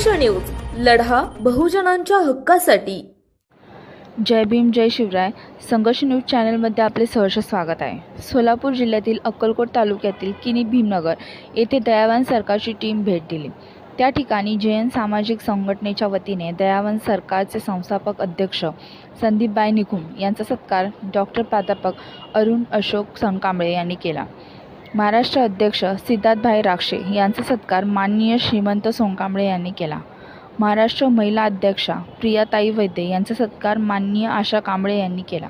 संघर्ष न्यूज लढा बहुजनांच्या हक्कासाठी. जय भीम जय शिवराय. संघर्ष न्यूज चॅनलमध्ये आपले सहर्ष स्वागत आहे. सोलापूर जिल्ह्यातील अक्कलकोट तालुक्यातील किनी भीमनगर येथे दयावान सरकारची टीम भेट दिली. त्या ठिकाणी जैन सामाजिक संघटनेच्या वतीने दयावान सरकारचे संस्थापक अध्यक्ष संदीपबाई निकुम यांचा सत्कार डॉक्टर प्राध्यापक अरुण अशोक सणकांबळे यांनी केला. महाराष्ट्र अध्यक्ष सिद्धार्थभाई राक्षे यांचा सत्कार माननीय श्रीमंत सोनकांबळे यांनी केला. महाराष्ट्र महिला अध्यक्षा प्रियाताई वैद्य यांचा सत्कार माननीय आशा कांबळे यांनी केला.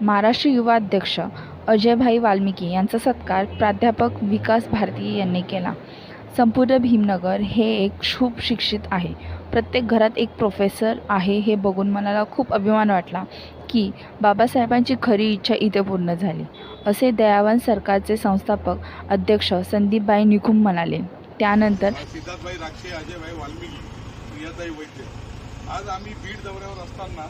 महाराष्ट्र युवा अध्यक्ष अजयभाई वाल्मिकी यांचा सत्कार प्राध्यापक विकास भारती यांनी केला. संपूर्ण भीमनगर हे एक शुभ शिक्षित आहे. प्रत्येक घरात एक प्रोफेसर आहे हे बघून मनाला खूप अभिमान वाटला की बाबासाहेबांची खरी इच्छा इथे पूर्ण झाली. असे दयावान सरकारचे संस्थापक अध्यक्ष संदीपबाई निखुम म्हणाले. त्यानंतर सिद्धार्थभाई राक्षे अजयभाई वाल्मिकी प्रियाताई वैद्य. आज आम्ही बीड दौऱ्यावर असताना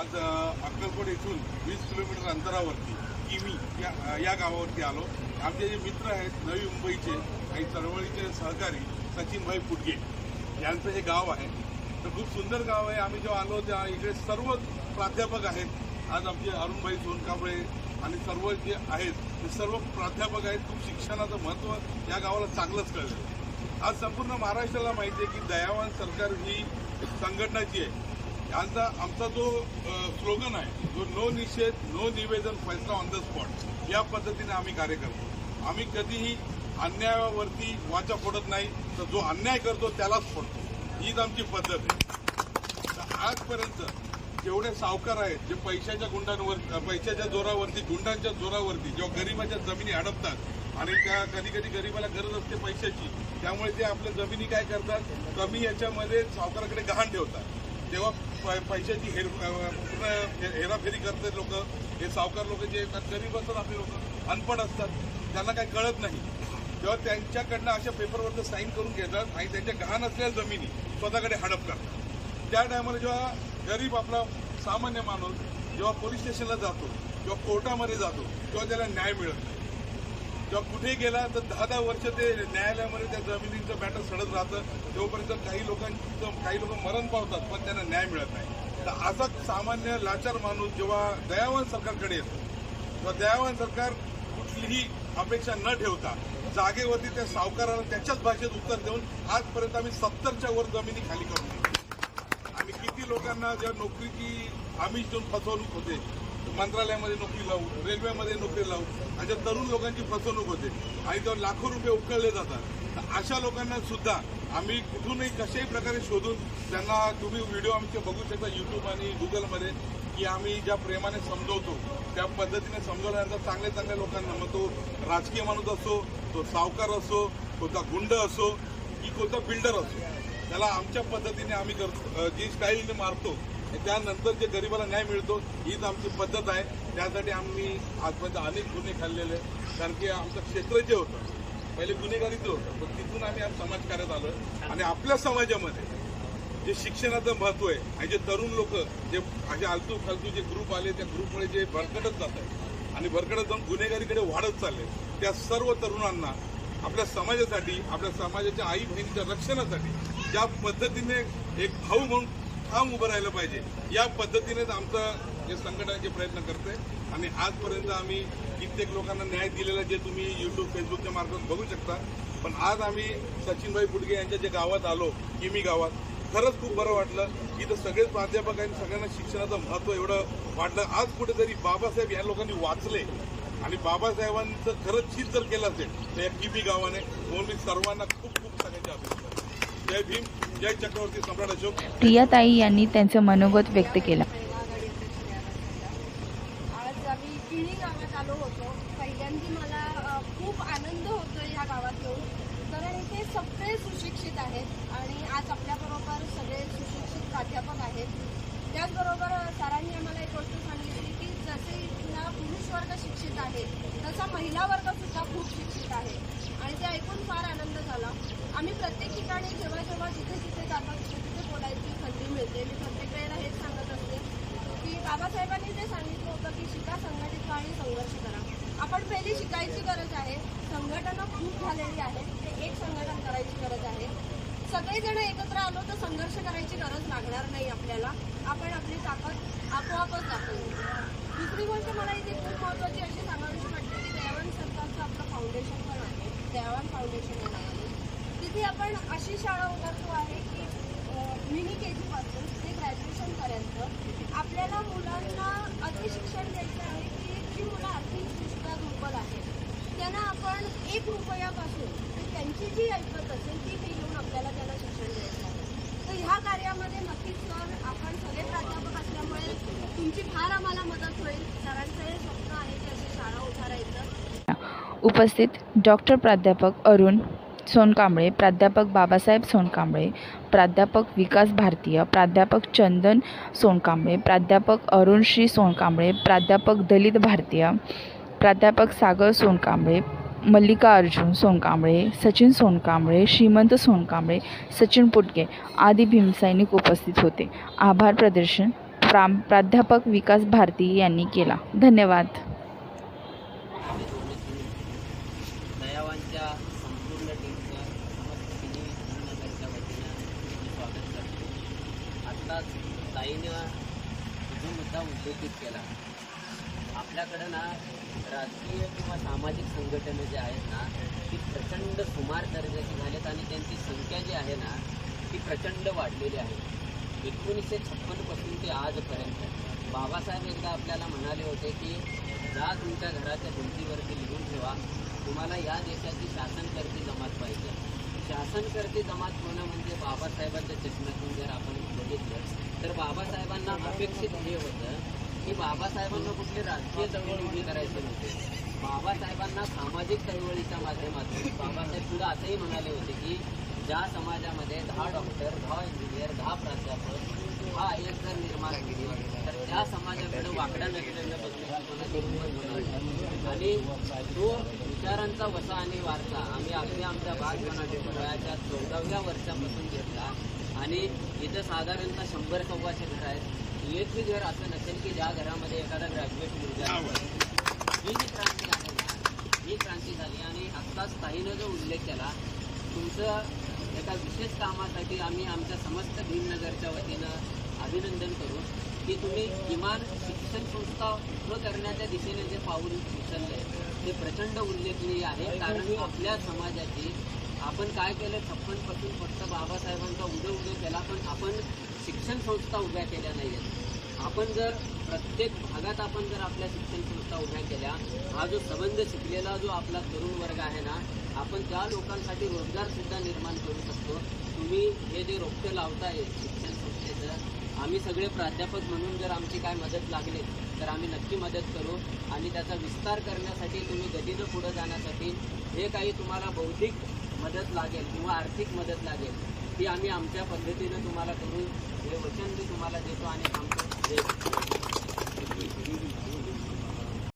आज अक्कलकोट येथून वीस किलोमीटर अंतरावरती किमी या या गावावरती आलो. आमचे जे मित्र आहेत नवी मुंबईचे काही चळवळीचे सहकारी सचिनभाई फुटगे. यांचं हे गाव आहे तर खूप सुंदर गाव आहे. आम्ही जेव्हा आलो त्या इकडे सर्व प्राध्यापक आहेत. आज आमचे अरुणभाई सोनकांबळे आणि सर्व जे आहेत ते सर्व प्राध्यापक आहेत. खूप शिक्षणाचं महत्त्व या गावाला चांगलंच कळलं. आज संपूर्ण महाराष्ट्राला माहिती आहे की दयावान सरकार ही संघटना जी आहे. यांचा आमचा जो स्लोगन आहे जो नो निषेध नो निवेदन फैसला ऑन द स्पॉट या पद्धतीने आम्ही कार्य करतो. आम्ही कधीही अन्यायावरती वाचा फोडत नाही तर जो अन्याय करतो त्यालाच फोडतो. हीच आमची पद्धत आहे. तर आजपर्यंत जेवढे सावकार आहेत जे पैशाच्या गुंडांवर पैशाच्या जोरावरती गुंडांच्या जोरावरती जेव्हा गरिबाच्या जमिनी अडपतात आणि त्या कधी कधी गरिबाला गरज असते पैशाची त्यामुळे ते आपल्या जमिनी काय करतात? कमी याच्यामध्ये सावकाराकडे गहाण ठेवतात. तेव्हा पैशाची हेर पूर्ण हेराफेरी करतात लोक हे सावकार लोक जे येतात गरीब असतात आपले लोक अनपड असतात त्यांना काही कळत नाही. तेव्हा त्यांच्याकडनं अशा पेपरवरचं साईन करून घेतात आणि त्यांच्या गहाण असलेल्या जमिनी स्वतःकडे हडप करतात. त्या टायमाला जेव्हा गरीब आपला सामान्य माणूस जेव्हा पोलीस स्टेशनला जातो किंवा कोर्टामध्ये जातो तेव्हा त्याला न्याय मिळत नाही. जेव्हा कुठे गेला तर दहा दहा वर्ष ते न्यायालयामध्ये त्या जमिनीचं मॅटर सडत राहतं. तोपर्यंत काही लोकांचं काही लोक मरण पावतात पण त्यांना न्याय मिळत नाही. तर असा सामान्य लाचार माणूस जेव्हा दयावान सरकारकडे येतो तेव्हा दयावान सरकार कुठलीही अपेक्षा न ठेवता जागेवरती त्या सावकाराला त्याच्याच भाषेत उत्तर देऊन आजपर्यंत आम्ही सत्तरच्या वर जमिनी खाली करून दिली. आणि किती लोकांना ज्या नोकरीची आमिष देऊन फसवणूक होते मंत्रालयामध्ये नोकरी लावू रेल्वेमध्ये नोकरी लावू अशा तरुण लोकांची फसवणूक होते आणि तेव्हा लाखो रुपये उकळले जातात तर अशा लोकांना सुद्धा आम्ही कुठूनही कशाही प्रकारे शोधून त्यांना तुम्ही व्हिडिओ आमचे बघू शकता युट्यूब आणि गुगलमध्ये की आम्ही ज्या प्रेमाने समजवतो त्या पद्धतीने समजवल्यानंतर चांगल्या चांगल्या लोकांना मग तो राजकीय माणूस असो तो सावकार असो कोणता गुंड असो की कोणता बिल्डर असो त्याला आमच्या पद्धतीने आम्ही करतो. जी स्टाईलने मारतो त्यानंतर जे गरिबाला न्याय मिळतो हीच आमची पद्धत आहे. त्यासाठी आम्ही आजपर्यंत अनेक गुन्हे खाल्लेले आहेत. कारण की आमचं क्षेत्र जे होतं पहिले गुन्हेगारीचं होतं पण तिथून आम्ही आज समाजकार्यात आलो आणि आपल्या समाजामध्ये जे शिक्षणाचं महत्त्व आहे आणि जे तरुण लोक जे असे आलतू फालतू जे ग्रुप आले त्या ग्रुपमुळे जे भरकटत जात आहेत आणि भरकटत जाऊन गुन्हेगारीकडे वाढत चालले त्या सर्व तरुणांना आपल्या समाजासाठी आपल्या समाजाच्या आई बहिणीच्या रक्षणासाठी ज्या पद्धतीने एक भाऊ म्हणून ठाम उभं राहिलं पाहिजे या पद्धतीनेच आमचं जे संघटनाचे प्रयत्न करते आणि आजपर्यंत आम्ही कित्येक लोकांना न्याय दिलेला जे तुम्ही युट्यूब फेसबुकच्या मार्फत बघू शकता. पण आज आम्ही सचिनभाई फुडगे यांच्या जे गावात आलो किमी गावात खरंच खूप बरं वाटलं. की इथं सगळेच प्राध्यापक आणि सगळ्यांना शिक्षणाचं महत्त्व एवढं वाटलं. आज कुठेतरी बाबासाहेब या लोकांनी वाचले. आणि बाबासाहेबांचं खरंच हित जर केलं असेल तर या किमी गावाने म्हणून मी सर्वांना खूप खूप सगळ्यांचे अभिनंदन. करतो. जय भीम जय चक्रवर्ती सम्राट अशोक. प्रियाताई यांनी त्यांचं मनोगत व्यक्त केलं. आज आम्ही किणी गावात आलो होतो. पहिल्यांदा मला अ, खूप आनंद होतो ह्या गावात येऊन कारण इथे सगळे सुशिक्षित आहेत आणि आज आपल्याबरोबर सगळे सुशिक्षित प्राध्यापक आहेत त्याचबरोबर सरांनी आम्हाला एक गोष्ट सांगितली की जसे इथला पुरुष वर्ग शिक्षित आहे तसा महिला वर्ग सुद्धा खूप शिक्षित आहे आणि ते ऐकून फार आनंद झाला आम्ही प्रत्येक ठिकाणी जेव्हा जेव्हा जिथे जिथे जातो तिथे तिथे बोलायची संधी मिळते मी प्रत्येक वेळेला हेच सांगत असते की बाबासाहेबांनी जे सांगितलं होतं की शिका संघटित व्हा आणि संघर्ष करा आपण पहिली शिकायची गरज आहे संघटना खूप झालेली आहे ते एक संघटन करायची गरज आहे सगळेजण एकत्र आलो तर संघर्ष करायची गरज लागणार नाही आपल्याला. आपण आपली ताकद आपोआपच दाखवू. दुसरी गोष्ट मला इथे खूप महत्वाची अशी सांगावीशी वाटते की दयावान सरकारचं आपलं फाउंडेशन पण आहे. दयावान फाउंडेशन आहे. तिथे आपण अशी शाळा उभारतो आहे की मिनी के जीपासून ते ग्रॅज्युएशनपर्यंत आपल्याला मुलांना असे शिक्षण द्यायचं आहे की जी मुलं आर्थिकदृष्ट्या दुर्बल आहेत त्यांना आपण एक रुपयापासून म्हणजे त्यांची जी ऐकत असेल ती फी घेऊन आपल्याला त्यांना शिक्षण द्यायचं आहे तर ह्या कार्यामध्ये नक्कीच सर आपण सगळे प्राध्यापक असल्यामुळे तुमची फार आम्हाला मदत होईल सरांचं हे स्वप्न आहे की अशी शाळा उभारायचं उपस्थित डॉक्टर प्राध्यापक अरुण सोनकांबळे प्राध्यापक बाबासाहेब सोनकांबळे प्राध्यापक विकास भारतीय प्राध्यापक चंदन सोनकांबळे प्राध्यापक अरुणश्री सोनकांबळे प्राध्यापक दलित भारतीय प्राध्यापक सागर सोनकांबळे मल्लिका अर्जुन सोनकांबळे सचिन सोनकांबळे श्रीमंत सोनकांबळे सचिन पुटके आदी भीमसैनिक उपस्थित होते. आभार प्रदर्शन प्रा प्राध्यापक विकास भारती यांनी केला. धन्यवाद दयावांच्या संपूर्ण टीमचं समस्त तिन्ही नगरच्या वतीनं मी स्वागत करतो आत्ताच ताईनं जो मुद्दा उल्लेखित केला. आपल्याकडं ना राजकीय किंवा सामाजिक संघटनं जे आहेत ना ती प्रचंड सुमार दर्जाची झालीत आणि त्यांची संख्या जी आहे ना ती प्रचंड वाढलेली आहे. एकोणीसशे छप्पनपासून ते आजपर्यंत. बाबासाहेब एकदा आपल्याला म्हणाले होते की जा तुमच्या घराच्या भिंतीवरती लिहून ठेवा. तुम्हाला या देशाची शासनकर्ती जमात पाहिजे. शासनकर्ती जमात होणं म्हणजे बाबासाहेबांच्या चष्म्यातून जर आपण बघितलं तर बाबासाहेबांना अपेक्षित हे होतं की बाबासाहेबांना कुठली राजकीय चळवळ उभी करायची नव्हती. बाबासाहेबांना सामाजिक चळवळीच्या माध्यमातून बाबासाहेब सुद्धा असंही म्हणाले होते की ज्या समाजामध्ये दहा डॉक्टर दहा इंजिनियर दहा प्राध्यापक हा एक जर निर्माण केली तर त्या समाजाकडे वाकड्या नजरेनं बघण्याची आणि तो विचारांचा वसा आणि वारसा आम्ही अगदी आमच्या बालपणाच्या वयाच्या चौदाव्या वर्षापासून घेतला आणि इथं साधारणतः शंभर सव्वाशे घर आहेत. एकही घर असं नसेल की ज्या घरामध्ये एखादा ग्रॅज्युएट मुलगा. ही जी क्रांती आहे ना ही क्रांती झाली आणि आत्ताच ताईनं जो उल्लेख केला तुमचं एका विशेष कामासाठी आम्ही आमच्या समस्त भीमनगरच्या वतीनं अभिनंदन करू की तुम्ही किमान शिक्षण संस्था उभं करण्याच्या दिशेने जे पाऊल उचलले ते प्रचंड उल्लेखनीय आहे. कारण आपल्या समाजाची आपण काय केलं? छप्पनपासून फक्त बाबासाहेबांचा उदय उदय केला पण आपण शिक्षण संस्था उभ्या केल्या नाही आहेत आपण जर प्रत्येक भागात आपण जर आपल्या शिक्षण संस्था उभ्या केल्या हा जो संबंध शिकलेला जो आपला तरुण वर्ग आहे ना आपण त्या लोकांसाठी रोजगार सुद्धा निर्माण करू शकतो. तुम्ही हे जे रोपटे लावताय शिक्षण संस्थेचं आम्ही सगळे प्राध्यापक म्हणून जर आमची काय मदत लागली तर आम्ही नक्की मदत करू. आणि त्याचा विस्तार करण्यासाठी तुम्ही गतीनं पुढं जाण्यासाठी हे काही तुम्हाला बौद्धिक मदत लागेल किंवा आर्थिक मदत लागेल ती आम्ही आमच्या पद्धतीनं तुम्हाला करू हे वचन मी तुम्हाला देतो आणि आमचं